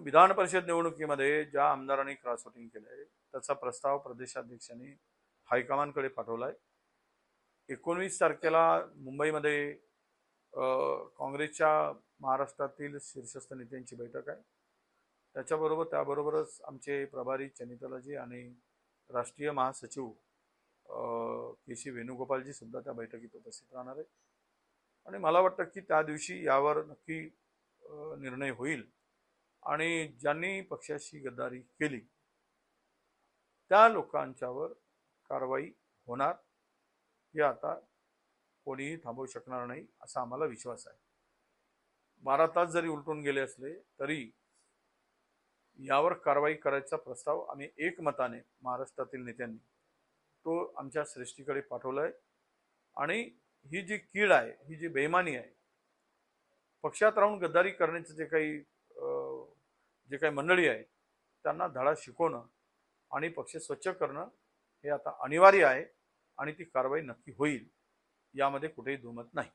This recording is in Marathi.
विधान परिषद निवडणुकीमध्ये ज्या आमदारांनी क्रॉस वोटिंग आहे त्याचा प्रस्ताव प्रदेशाध्यक्षांनी हायकमांडकडे आहे एकोणवीस तारखेला मुंबईमध्ये काँग्रेसच्या महाराष्ट्रातील शीर्षस्थ नेत्यांची बैठक आहे. त्याच्याबरोबर त्याबरोबरच आमचे प्रभारी चनितलाजी आणि राष्ट्रीय महासचिव के सी वेणुगोपालजी सुद्धा त्या बैठकीत उपस्थित राहणार आहे आणि मला वाटतं की त्या दिवशी यावर नक्की निर्णय होईल. आणि ज्यांनी पक्षाशी गद्दारी केली त्या लोकांच्यावर कारवाई होणार हे आता कोणीही थांबवू शकणार नाही असा आम्हाला विश्वास आहे. बारा तास जरी उलटून गेले असले तरी यावर कारवाई करायचा प्रस्ताव आम्ही एकमताने महाराष्ट्रातील नेत्यांनी तो आमच्या श्रेष्ठीकडे पाठवलाय. आणि ही जी कीड आहे ही जी बेमानी आहे पक्षात राहून गद्दारी करण्याचं जे काही जे काही मंडळी आहे त्यांना धडा शिकवणं आणि पक्ष स्वच्छ करणं हे आता अनिवार्य आहे आणि ती कारवाई नक्की होईल यामध्ये कुठेही दुमत नाही.